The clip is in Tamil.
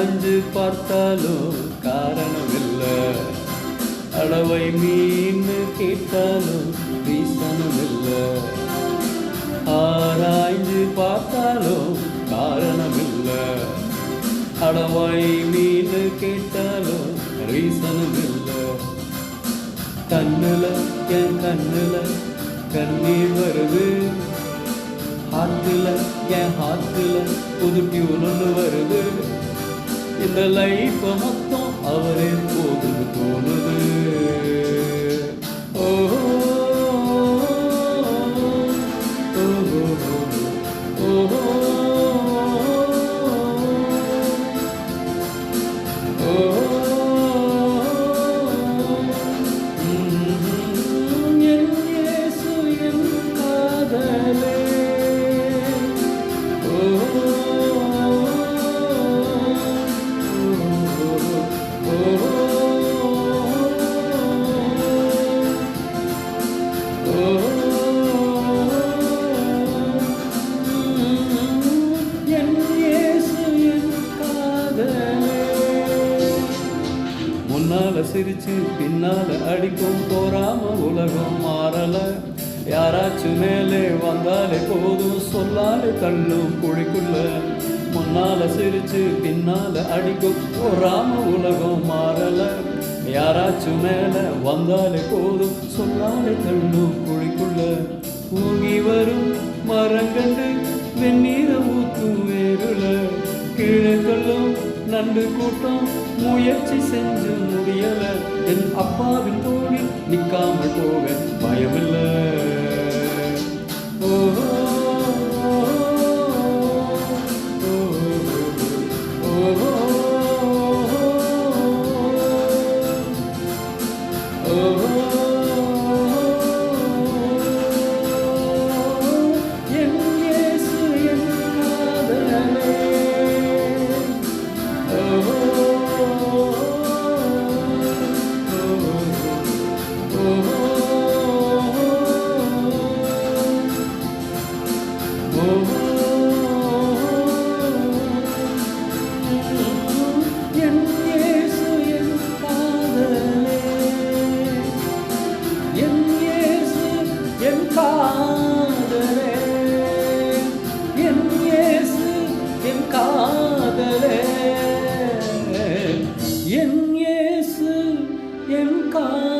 பார்த்தாலும் காரணம் இல்லை அடவை மீன் கேட்டாலும் ரீசனும் இல்லை ஆராய்ந்து பார்த்தாலும் காரணம் இல்லை அடவை மீன் கேட்டாலும் ரீசனும் இல்லை கண்ணுல என் கண்ணுல கண்ணீர் வருது. ஹார்ட்டுல என் ஹார்ட்டுல புது டியூன் ஒன்று வருது. இந்த லைஃப் மொத்தம் அவரே போகுது தோணும் முன்னால சிரிச்சு பின்னால அடிக்கும் போறாம உலகம் மாறல. யாராச்சும் மேலே வந்தாலே போதும் சொல்லாலே தள்ளும் குழிக்குள்ள. முன்னால சிரிச்சு பின்னால அடிக்கும் போறாம உலகம் மாறல. யாராச்சும் மேல வந்தாலே போதும் சொல்லாலே தள்ளும் குழிக்குள்ள. தூங்கி வரும் மரங்கண்டு வெந்நீர ஊத்தும் வேருல கீழே தள்ளும் நண்டு கூட்டம் முயற்சி செஞ்சு முடியல. என் அப்பாவின் தோழி நிற்காமல் போக காதலே. என் இயேசு என் கா